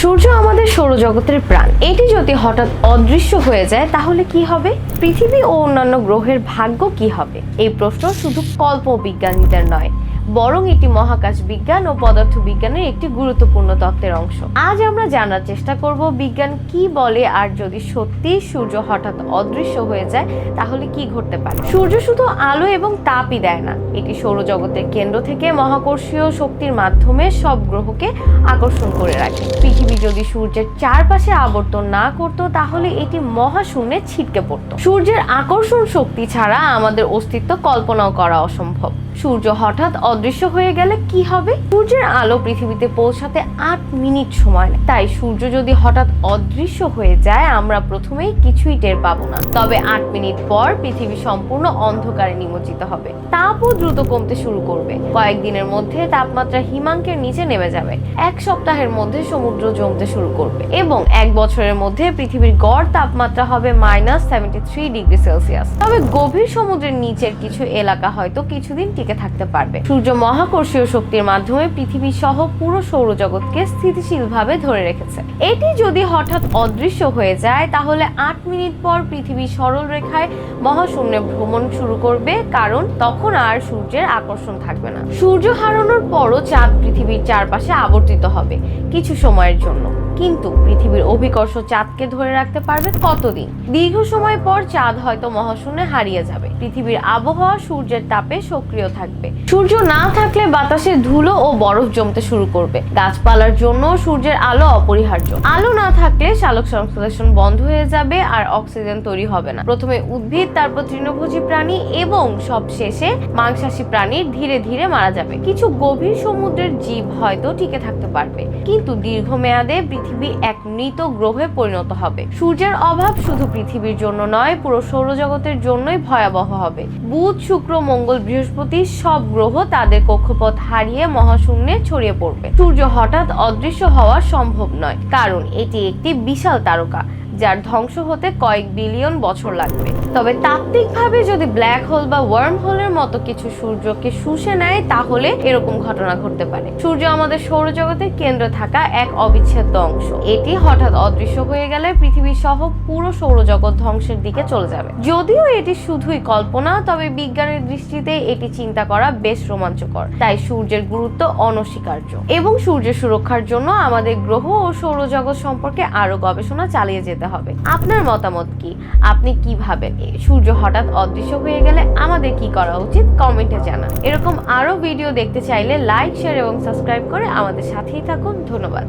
সূর্য আমাদের সৌরজগতের প্রাণ। এটি যদি হঠাৎ অদৃশ্য হয়ে যায়, তাহলে কি হবে? পৃথিবী ও অন্যান্য গ্রহের ভাগ্য কি হবে? এই প্রশ্ন শুধু কল্প বিজ্ঞানীদের নয়। বরং এটি মহাকাশ বিজ্ঞান ও পদার্থ বিজ্ঞানের একটি গুরুত্বপূর্ণ তত্ত্বের অংশ। আজ আমরা জানার চেষ্টা করব বিজ্ঞান কি বলে, আর যদি সত্যি সূর্য হঠাৎ অদৃশ্য হয়ে যায়, তাহলে কি ঘটতে পারে? সূর্য শুধু আলো এবং তাপই দেয় না, এটি সৌরজগতের কেন্দ্র থেকে মহাকর্ষীয় শক্তির মাধ্যমে সব গ্রহকে আকর্ষণ করে রাখে। পৃথিবী যদি সূর্যের চারপাশে আবর্তন না করত, তাহলে এটি মহাশূন্যে ছিটকে পড়তো। সূর্যের আকর্ষণ শক্তি ছাড়া আমাদের অস্তিত্ব কল্পনাও করা অসম্ভব। সূর্য হঠাৎ অদৃশ্য হয়ে গেলে কি হবে? সূর্যের আলো পৃথিবীতে পৌঁছাতে আট মিনিট সময় তাই সূর্য যদি হঠাৎ অদৃশ্য হয়ে যায়, আমরা প্রথমেই কিছুই টের পাবো না। তবে আট মিনিট পর পৃথিবী সম্পূর্ণ অন্ধকারে নিমজ্জিত হবে। তাপও দ্রুত কমতে শুরু করবে। কয়েকদিনের মধ্যে তাপমাত্রা হিমাঙ্কের নিচে নেমে যাবে। এক সপ্তাহের মধ্যে সমুদ্র জমতে শুরু করবে এবং এক বছরের মধ্যে পৃথিবীর গড় তাপমাত্রা হবে minus seventy three degree Celsius. তবে গভীর সমুদ্রের নিচের কিছু এলাকা হয়তো কিছুদিন টিকে থাকতে পারবে। সূর্য মহাকর্ষীয় শক্তির মাধ্যমে পৃথিবী সহ পুরো সৌরজগৎকে স্থিতিশীলভাবে ধরে রেখেছে। এটি যদি হঠাৎ অদৃশ্য হয়ে যায়, তাহলে আট মিনিট পর পৃথিবী সরল রেখায় মহাশূন্যে ভ্রমণ শুরু করবে, কারণ তখন আর সূর্যের আকর্ষণ থাকবে না। সূর্য হারানোর পরও চাঁদ পৃথিবীর চারপাশে আবর্তিত হবে কিছু সময়ের জন্য। কিন্তু পৃথিবীর অভিকর্ষ চাঁদকে ধরে রাখতে পারবে কতদিন? দীর্ঘ সময় পর চাঁদ হয়তো মহাশূন্যে হারিয়ে যাবে। পৃথিবীর আবহাওয়া, সূর্যের তাপে সক্রিয় থাকবে। সূর্য না থাকলে বাতাসে ধুলো ও বরফ জমতে শুরু করবে। গাছপালার জন্য সূর্যের আলো অপরিহার্য। আলো না থাকলে সালোক সংশ্লেষণ বন্ধ হয়ে যাবে আর অক্সিজেন তৈরি হবে না। প্রথমে উদ্ভিদ, তারপর তৃণভোজী প্রাণী এবং সব শেষে মাংসাশী প্রাণীর ধীরে ধীরে মারা যাবে। কিছু গভীর সমুদ্রের জীব হয়তো টিকে থাকতে পারবে। কিন্তু দীর্ঘমেয়াদে পৃথিবী এক মৃত গ্রহে পরিণত হবে। সূর্যের অভাব শুধু পৃথিবীর জন্য নয়, পুরো সৌরজগতের জন্যই ভয়াবহ। হবে। বুধ, শুক্র, মঙ্গল, বৃহস্পতি সব গ্রহ তাদের কক্ষপথ হারিয়ে মহাশূন্যে ছড়িয়ে পড়বে। সূর্য হঠাৎ অদৃশ্য হওয়া সম্ভব নয়, কারণ এটি একটি বিশাল তারকা। যার ধ্বংস হতে কয়েক বিলিয়ন বছর লাগবে। তবে তাত্ত্বিকভাবে যদি ব্ল্যাক হোল বা ওয়ার্ম হোলের মতো কিছু সূর্যকে শুষে নেয়, তাহলে এরকম ঘটনা ঘটতে পারে। সূর্য আমাদের সৌরজগতের কেন্দ্রে থাকা এক অবিচ্ছেদ্য অংশ। এটি হঠাৎ অদৃশ্য হয়ে গেলে পৃথিবী সহ পুরো সৌরজগৎ ধ্বংসের দিকে চলে যাবে। যদিও এটি শুধুই কল্পনা, তবে বিজ্ঞানের দৃষ্টিতে এটি চিন্তা করা বেশ রোমাঞ্চকর। তাই সূর্যের গুরুত্ব অনস্বীকার্য। এবং সূর্যের সুরক্ষার জন্য আমাদের গ্রহ ও সৌরজগৎ সম্পর্কে আরও গবেষণা চালিয়ে যেতে হবে। আপনার মতামত কি? আপনি কি ভাবেন? সূর্য হঠাৎ অদৃশ্য হয়ে গেলে আমাদের কি করা উচিত? কমেন্টে জানান। এরকম আরও ভিডিও দেখতে চাইলে লাইক, শেয়ার এবং সাবস্ক্রাইব করে আমাদের সাথেই থাকুন। ধন্যবাদ।